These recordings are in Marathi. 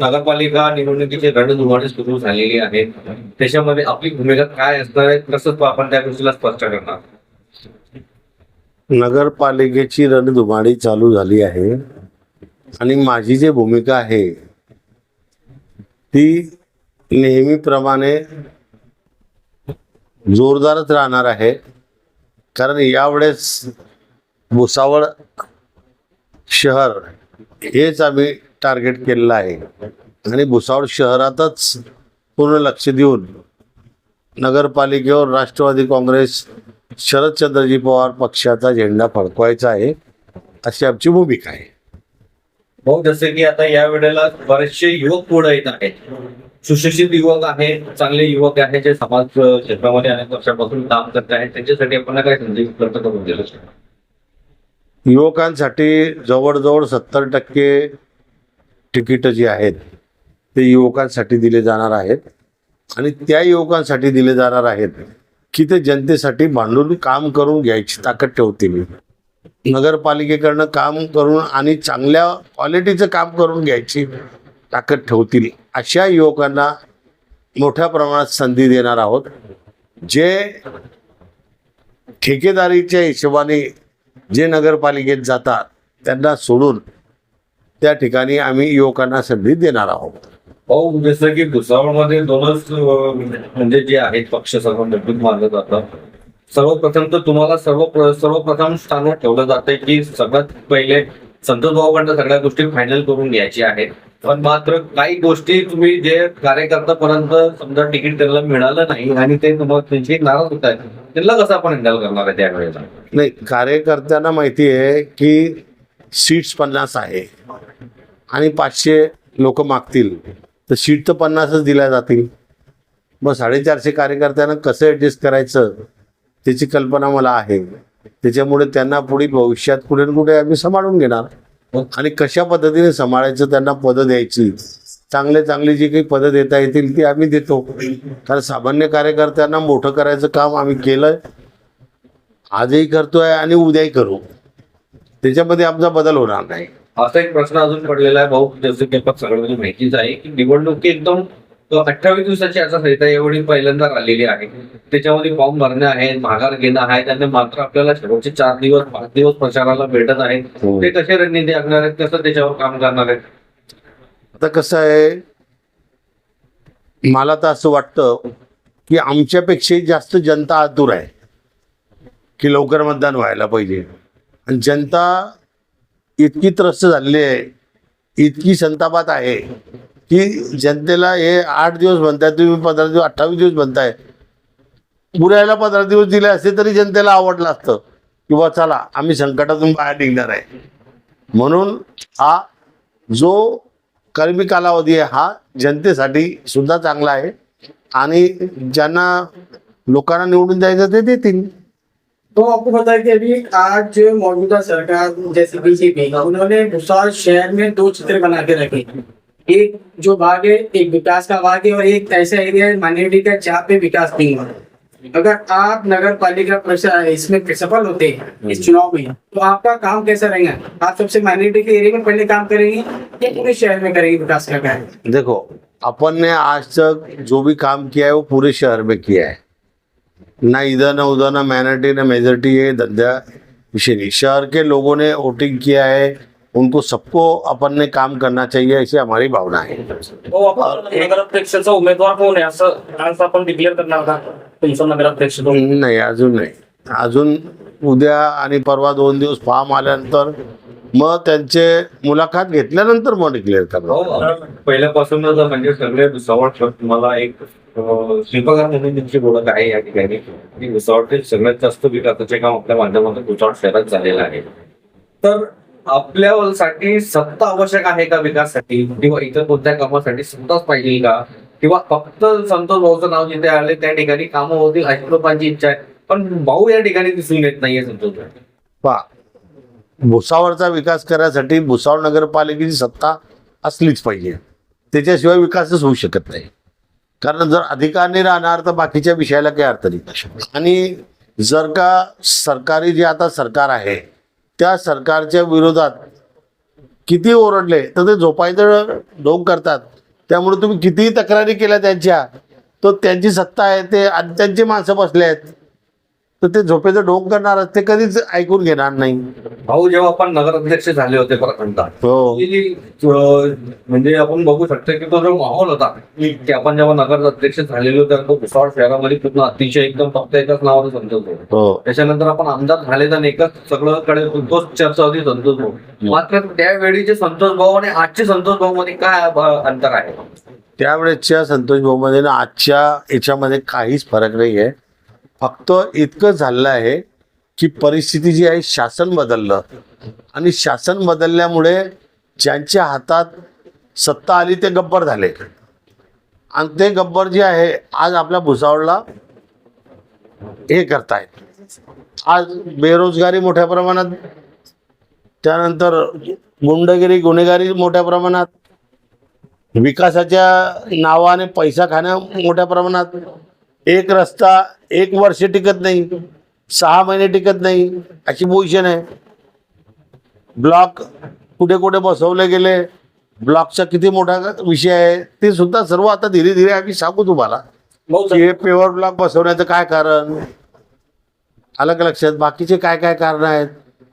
नगरपालिका निवडणुकीची रणधुमाळी सुरू झालेली आहे त्याच्यामध्ये आपली भूमिका काय असणार आहे? तसंच आपण त्या गोष्टीला स्पष्ट करणार. नगरपालिकेची रणधुमाळी चालू झाली आहे. आणि माझी जी भूमिका आहे ती नेहमीप्रमाणे जोरदारच राहणार आहे. कारण यावेळेस भुसावळ शहर हेच आम्ही टार्गेट केलेलं आहे. आणि भुसावळ शहरातच पूर्ण लक्ष देऊन नगरपालिकेवर राष्ट्रवादी काँग्रेस शरदचंद्रजी पवार पक्षाचा झेंडा फडकवायचा आहे अशी आमची भूमिका आहे. हो, भाऊ जसे की आता या वेळेला बरेचसे युवक पुढे येत आहेत. सुशिक्षित युवक आहेत चांगले युवक आहेत जे समाज क्षेत्रामध्ये अनेक वर्षापासून काम करत आहेत. त्यांच्यासाठी आपण काय संधी उपलब्ध करून दिलं युवकांसाठी जवळजवळ सत्तर टक्के तिकीटं जी आहेत ते युवकांसाठी दिले जाणार आहेत. आणि त्या युवकांसाठी दिले जाणार आहेत की ते जनतेसाठी भांडून काम करून घ्यायची ताकद ठेवतील. नगरपालिकेकडनं काम करून आणि चांगल्या क्वालिटीचं काम करून घ्यायची ताकद ठेवतील अशा युवकांना मोठ्या प्रमाणात संधी देणार आहोत. जे ठेकेदारीच्या हिशोबाने जे नगरपालिकेत जातात त्यांना सोडून त्या ठिकाणी आम्ही युवकांना संधी देणार आहोत. भाऊ जसं की भुसावळमध्ये दोनच म्हणजे जे आहेत पक्ष सर्व निर्मित मानलं जातात सर्वप्रथम तर तुम्हाला सर्व सर्वप्रथम स्थानावर ठेवलं जातंय की सगळ्यात पहिले संतोष भाऊ सगळ्या गोष्टी फायनल करून घ्यायची आहेत. पण मात्र काही गोष्टी तुम्ही जे कार्यकर्त्यापर्यंत समजा तिकीट त्यांना मिळालं नाही आणि ते तुम्हाला त्यांची नाराज होत आहेत त्यांना कसं आपण हँडल करणार आहे त्यावेळेला? नाही कार्यकर्त्यांना माहिती आहे की सीट्स पन्नास आहे आणि पाचशे लोक मागतील. तर सीट तर पन्नासच दिल्या जातील. मग साडेचारशे कार्यकर्त्यांना कसं ॲडजस्ट करायचं त्याची कल्पना मला आहे. त्याच्यामुळे त्यांना पुढील भविष्यात कुठे ना कुठे आम्ही सांभाळून घेणार. आणि कशा पद्धतीने सांभाळायचं त्यांना पदं द्यायची? चांगले चांगली जी काही पदं देता येतील ती आम्ही देतो. कारण सामान्य कार्यकर्त्यांना मोठं करायचं काम आम्ही केलं आजही करतोय आणि उद्याही करू. त्याच्यामध्ये आमचा बदल होणार नाही. असा एक प्रश्न अजून पडलेला आहे भाऊ जसं की आपण सगळ्यांना माहितीच आहे की निवडणुकी एकदम अठ्ठावीस दिवसाची आचारसंहिता एवढी पहिल्यांदा आलेली आहे. त्याच्यामध्ये फॉर्म भरणे आहेत माघार घेणं आहे त्यांनी मात्र आपल्याला शेवटचे चार दिवस पाच दिवस प्रचाराला भेटत आहेत हो. ते कसे रणनीती आखणार आहेत कसं त्याच्यावर काम करणार आहेत? आता कसं आहे मला तर असं वाटतं की आमच्यापेक्षाही जास्त जनता आतुर आहे की लवकर मतदान व्हायला पाहिजे. आणि जनता इतकी त्रस्त झालेली आहे इतकी संतापात आहे की जनतेला हे आठ दिवस म्हणताय तुम्ही पंधरा दिवस अठ्ठावीस दिवस म्हणताय. पुरायला पंधरा दिवस दिले असते तरी जनतेला आवडलं असतं. किंवा चला आम्ही संकटातून बाहेर निघणार आहे. म्हणून हा जो कर्मी कालावधी आहे हा जनतेसाठी सुद्धा चांगला आहे. आणि ज्यांना लोकांना निवडून द्यायचं ते देतील. तो आपको पता कि अभी आज जो मौजूदा सरकार जैसे बीजेपी उन्होंने भुसावल शहर में दो चित्र बना के रखे. एक जो भाग है एक विकास का भाग है और एक ऐसा एरिया है माइनॉरिटी का जहाँ पे विकास नहीं हो अगर आप नगर पालिका परिषद इसमें सफल होते हैं इस चुनाव में तो आपका काम कैसा रहेगा? आप सबसे माइनॉरिटी के एरिया में पहले काम करेंगे या पूरे शहर में करेंगे विकास का कार्य? देखो अपन ने आज तक जो भी काम किया है वो पूरे शहर में किया है। ना इधर ना उधर ना माइनॉरिटी ना मेजोरिटी ये धंधा विषय नहीं। शहर के लोगों ने वोटिंग किया है उनको सबको अपन ने काम करना चाहिए ऐसी हमारी भावना है। हो आपण नगराध्यक्षाचा उमेदवार कोण आहे असं आज आपण डिक्लेअर करणार का? तुमचा नगराध्यक्ष तो नाही अजून नाही. अजून उद्या आणि परवा दोन दिवस फॉर्म आल्यानंतर मग त्यांचे मुलाखत घेतल्यानंतर मग डिक्लेअर करणार. भाऊ पहिल्यापासूनच म्हणजे सगळे भुसावळ तुम्हाला एक शिल्पकार म्हणून त्यांची ओळख आहे या ठिकाणी. की भुसावळचे सगळ्यात जास्त विकासाचे काम आपल्या माध्यमातून भुसावळ शहरात झालेलं आहे. तर आपल्यासाठी सत्ता आवश्यक आहे का विकासासाठी? किंवा इतर कोणत्या कामासाठी सत्ताच पाहिजे का? किंवा फक्त संतोष भाऊचं नाव जिथे आले त्या ठिकाणी कामं होतील अशी लोकांची इच्छा आहे. पण भाऊ या ठिकाणी दिसून येत नाहीये संतोष भाऊ. पहा भुसावळचा विकास करण्यासाठी भुसावळ नगरपालिकेची सत्ता असलीच पाहिजे. त्याच्याशिवाय विकासच होऊ शकत नाही. कारण जर अधिकार नाही राहणार तर बाकीच्या विषयाला काही अर्थ नाही. आणि जर का सरकारी जे आता सरकार आहे त्या सरकारच्या विरोधात किती ओरडले तर ते झोपायचं ढोंग करतात. त्यामुळे तुम्ही कितीही तक्रारी केल्या त्यांच्या तर त्यांची सत्ता आहे ते आणि त्यांची माणसं बसले आहेत. तर ते झोपेचं ढोंग करणार ते कधीच ऐकून घेणार नाही. भाऊ जेव्हा आपण नगराध्यक्ष झाले होते प्रथमतः हो. म्हणजे आपण बघू शकतो की तो जो माहोल होता की आपण जेव्हा नगर अध्यक्ष झालेलो तर तो भुसावळ शहरामध्ये पूर्ण अतिशय एकदम फक्त एकाच नावाने भाऊ हो. त्याच्यानंतर आपण आमदार झाले तर एकच सगळंकडे तोच चर्चा होती संतोष भाऊ. मात्र त्यावेळीचे संतोष भाऊ आणि आजचे संतोष भाऊ मध्ये काय अंतर आहे? त्यावेळेसच्या संतोष भाऊमध्ये ना आजच्या याच्यामध्ये काहीच फरक नाही आहे फक्त इतकं झालेलं आहे की परिस्थिती जी आहे शासन बदललं. आणि शासन बदलल्यामुळे ज्यांच्या हातात सत्ता आली ते गब्बर झाले. आणि ते गब्बर जे आहे आज आपल्या भुसावळला हे करतायत. आज बेरोजगारी मोठ्या प्रमाणात त्यानंतर गुंडगिरी गुन्हेगारी मोठ्या प्रमाणात विकासाच्या नावाने पैसा खाण्या मोठ्या प्रमाणात एक रस्ता एक वर्ष टिकत नाही. सहा महिने टिकत नाही. अशी पोझिशन आहे. ब्लॉक कुठे कुठे बसवले गेले. ब्लॉकचा किती मोठा विषय आहे. ते सुद्धा सर्व आता धीरे धीरे आम्ही सांगू तुम्हाला. हे पेवर ब्लॉक बसवण्याचं काय कारण? आलं का लक्षात. बाकीचे काय काय कारण आहेत?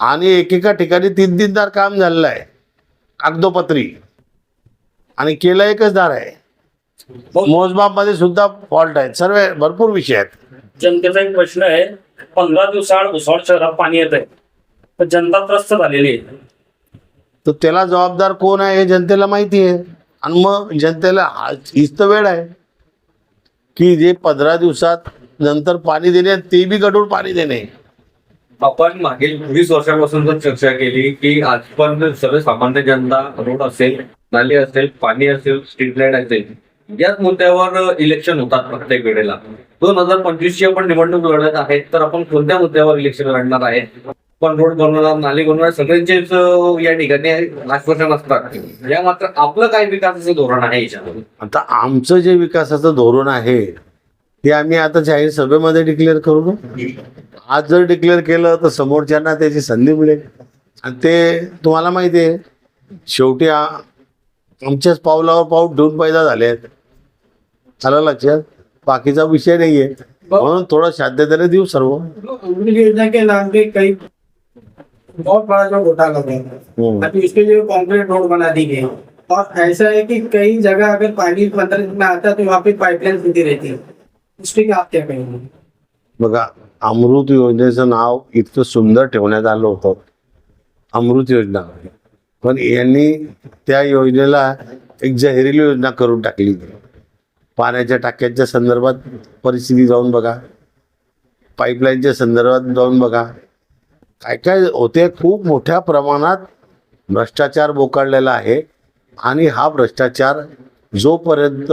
आणि एकेका ठिकाणी तीन तीनदार काम झालेलं आहे. कागदोपत्री. आणि केलं एकच दार आहे. मोजमापमध्ये सुद्धा फॉल्ट आहेत. सर्व भरपूर विषय आहेत. जनतेचा एक प्रश्न आहे पंधरा दिवसाआड भुसावळ शहरात पाणी येत आहे तर जनता त्रस्त झालेली आहे. तर त्याला जबाबदार कोण आहे हे जनतेला माहिती आहे. आणि मग जनतेला हा- हीच तर वेळ आहे की जे पंधरा दिवसात नंतर पाणी देणे ते बी गडूळ पाणी देणे. आपण मागील वीस वर्षापासून जर चर्चा केली की आज पण सर्वसामान्य जनता रोड असेल नाली असेल पाणी असेल स्ट्रीट लाइट असेल याच मुद्द्यावर इलेक्शन होतात प्रत्येक वेळेला. दोन हजार पंचवीस ची आपण निवडणूक लढत आहे तर आपण कोणत्या मुद्द्यावर इलेक्शन लढणार आहे? पण रोड बनवणार नाली बनवणार सगळ्यांचेच या ठिकाणी आश्वासन असतात. या मात्र आपलं काय विकासाचं धोरण आहे याच्यामध्ये? आता आमचं जे विकासाचं धोरण आहे ते आम्ही आता जाहीर सभेमध्ये डिक्लेअर करू आज जर डिक्लेअर केलं तर समोरच्यांना त्याची संधी मिळेल. आणि ते तुम्हाला माहिती आहे शेवटी आ- आमच्याच पावलावर पाऊल ठेवून पैदा झाले आहेत आलं लक्षात बाकीचा विषय नाही आहे म्हणून थोडं साध्यतेने देऊ सर्व. योजना के नाम पे कई बहुत बड़ा जो घोटाला हो गया अभी उसके लिए कॉन्क्रीट रोड बना दी गई और ऐसा है कि कई जगह अगर पानी पंद्रह दिन में आता है तो वहाँ पे पाइपलाइन खुलती रहती. है उस पर आप क्या कहेंगे बघा अमृत योजनेचं नाव इतकं सुंदर ठेवण्यात आलं होतं. अमृत योजना. पण यांनी त्या योजनेला एक जहिरीली योजना करून टाकली. पाण्याच्या टाक्यांच्या संदर्भात परिस्थिती जाऊन बघा. पाईपलाईनच्या संदर्भात जाऊन बघा. काय काय होते खूप मोठ्या प्रमाणात भ्रष्टाचार बोकाळलेला आहे. आणि हा भ्रष्टाचार जोपर्यंत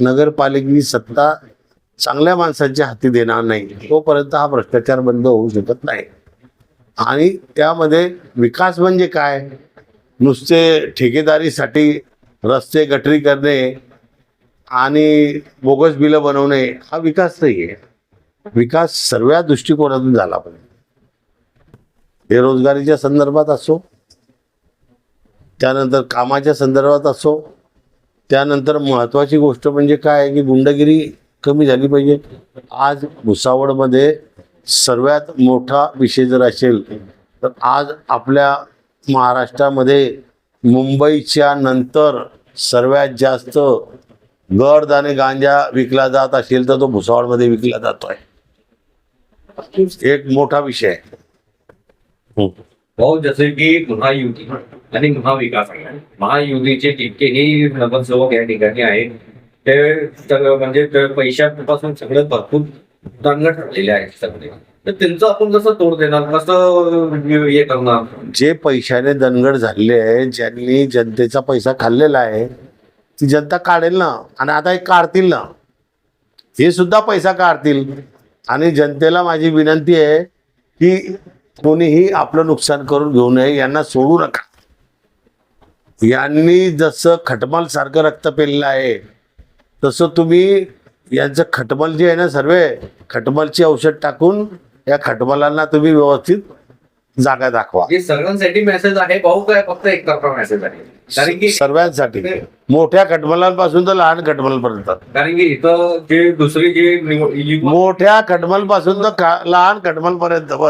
नगरपालिकेची सत्ता चांगल्या माणसांच्या हाती देणार नाही तोपर्यंत हा भ्रष्टाचार बंद होऊ शकत नाही. आणि त्यामध्ये विकास म्हणजे काय? नुसते ठेकेदारीसाठी रस्ते गटरी करणे आणि बोगस बिलं बनवणे हा विकास नाही आहे विकास सर्व दृष्टिकोनातून झाला पाहिजे. बेरोजगारीच्या संदर्भात असो त्यानंतर कामाच्या संदर्भात असो त्यानंतर महत्त्वाची गोष्ट म्हणजे काय आहे की गुंडगिरी कमी झाली पाहिजे. आज भुसावळमध्ये सर्वात मोठा विषय जर असेल तर आज आपल्या महाराष्ट्रामध्ये मुंबईच्या नंतर सर्वात जास्त गर्द आणि गांजा विकला जात असेल तर तो भुसावळमध्ये विकला जातोय. एक मोठा विषय. आहे हम्म. भाऊ जसे की महायुती आणि महाविकास महायुतीचे जितकेही नगरसेवक या ठिकाणी आहेत ते सगळं म्हणजे पैशापासून सगळे भरपूर दंग ठरलेले आहेत सगळे. तर त्यांचं आपण कसं तोड देणार कसं हे करणार. जे पैशाने दणगड झालेले आहे ज्यांनी जनतेचा पैसा खाल्लेला आहे ती जनता काढेल ना आणि आता हे काढतील ना हे सुद्धा पैसा काढतील. आणि जनतेला माझी विनंती आहे की कोणीही आपलं नुकसान करून घेऊ नये यांना सोडू नका. यांनी जसं खटमल सारखं रक्त पेललं आहे तसं तुम्ही यांचं खटमल जे आहे ना सर्व खटमलची औषध टाकून या खटमलांना तुम्ही व्यवस्थित जागा दाखवा. सगळ्यांसाठी मेसेज आहे भाऊ काय फक्त एकतर्फा मेसेज आहे. कारण की सर्वांसाठी. मोठ्या खटमलांपासून तर लहान खटमलपर्यंत. कारण की इथं जे दुसरी जे निवड- मोठ्या खटमलपासून तर का- लहान खटमलपर्यंत बस.